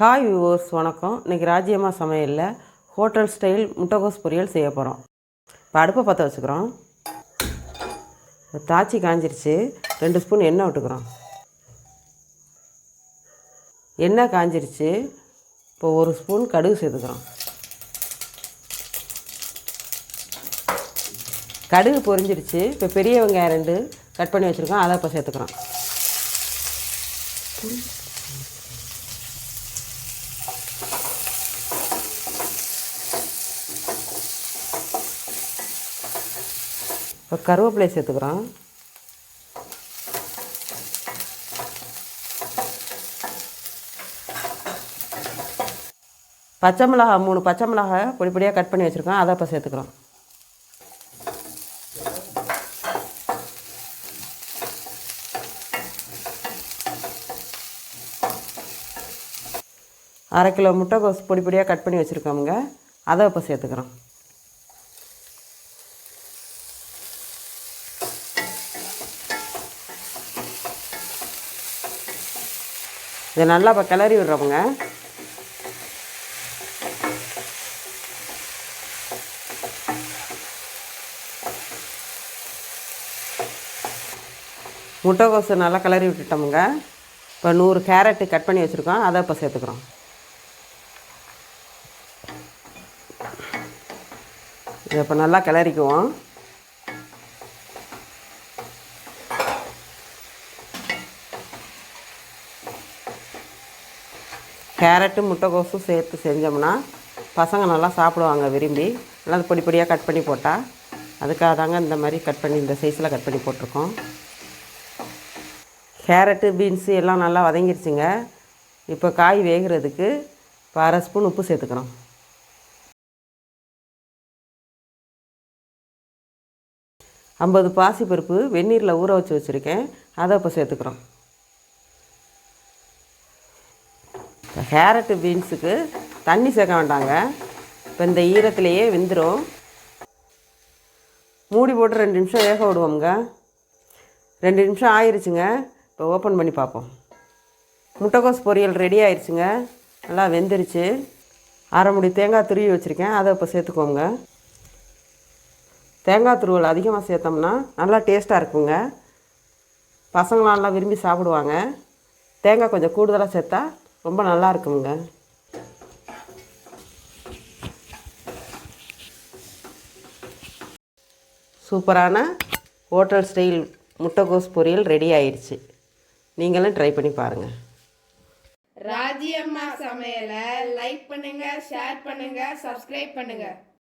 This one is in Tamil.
ஹாய் வியூவர்ஸ் வணக்கம். இன்றைக்கி ராஜ்யம்மா சமையலில் ஹோட்டல் ஸ்டைல் முட்டைகோஸ் பொரியல் செய்ய போகிறோம் இப்போ அடுப்பை பற்ற வச்சுக்கிறோம். தாச்சி காஞ்சிருச்சு. ரெண்டு ஸ்பூன் எண்ணெய் விட்டுக்கிறோம். எண்ணெய் காஞ்சிருச்சு. இப்போ ஒரு ஸ்பூன் கடுகு சேர்த்துக்கிறோம். கடுகு பொரிஞ்சிருச்சு. இப்போ பெரிய வெங்காயம் ரெண்டு கட் பண்ணி வச்சுருக்கோம். அதை இப்போ சேர்த்துக்கிறோம். இப்போ கருவேப்பிலையை சேர்த்துக்கிறோம். பச்சை மிளகா மூணு பச்சை மிளகாய் பொடி பொடியாக கட் பண்ணி வச்சுருக்கோம். அதை இப்போ சேர்த்துக்கிறோம். அரை கிலோ முட்டைக்கோஸ் பொடி பொடியாக கட் பண்ணி வச்சுருக்கோமுங்க. அதை இப்போ சேர்த்துக்கிறோம். இதை நல்லா இப்போ கிளறி விடுறோமுங்க முட்டைக்கோசு நல்லா கிளறி விட்டுட்டோமுங்க. இப்போ நூறு கேரட்டு கட் பண்ணி வச்சுருக்கோம். அதை இப்போ சேர்த்துக்கிறோம். இதை இப்போ நல்லா கிளறிக்குவோம். கேரட்டு முட்டைக்கோசும் சேர்த்து செஞ்சோம்னா பசங்க நல்லா சாப்பிடுவாங்க விரும்பி. நல்லா பொடி பொடியாக கட் பண்ணி போட்டால் அதுக்காக தாங்க இந்த மாதிரி கட் பண்ணி இந்த சைஸில் கட் பண்ணி போட்டிருக்கோம். கேரட்டு பீன்ஸு எல்லாம் நல்லா வதங்கிருச்சுங்க. இப்போ காய் வேகிறதுக்கு இப்போ அரை ஸ்பூன் உப்பு சேர்த்துக்கிறோம். ஐம்பது பாசிப்பருப்பு வெந்நீரில் ஊற வச்சு வச்சுருக்கேன். அதை இப்போ சேர்த்துக்கிறோம். கேரட்டு பீன்ஸுக்கு தண்ணி சேர்க்க வேண்டாங்க. இப்போ இந்த ஈரத்துலேயே வெந்துடும் மூடி போட்டு ரெண்டு நிமிஷம் வேக விடுவோம்ங்க. ரெண்டு நிமிஷம் ஆயிருச்சுங்க. இப்போ ஓப்பன் பண்ணி பார்ப்போம். முட்டைக்கோஸ் பொரியல் ரெடி ஆயிடுச்சுங்க நல்லா வெந்துருச்சு. அரை முடி தேங்காய் துருவி வச்சுருக்கேன். அதை இப்போ சேர்த்துக்கோங்க தேங்காய் துருவல் அதிகமாக சேர்த்தோம்னா நல்லா டேஸ்ட்டாக இருக்குங்க. பசங்களாம் நல்லா விரும்பி சாப்பிடுவாங்க. தேங்காய் கொஞ்சம் கூடுதலாக சேர்த்தா ரொம்ப நல்லா இருக்குங்க சூப்பரான ஹோட்டல் ஸ்டைல் முட்டைகோஸ் பொரியல் ரெடி ஆயிடுச்சு நீங்களும் ட்ரை பண்ணி பாருங்கள் ராஜியம்மா சமையலை லைக் பண்ணுங்க ஷேர் பண்ணுங்க சப்ஸ்கிரைப் பண்ணுங்க.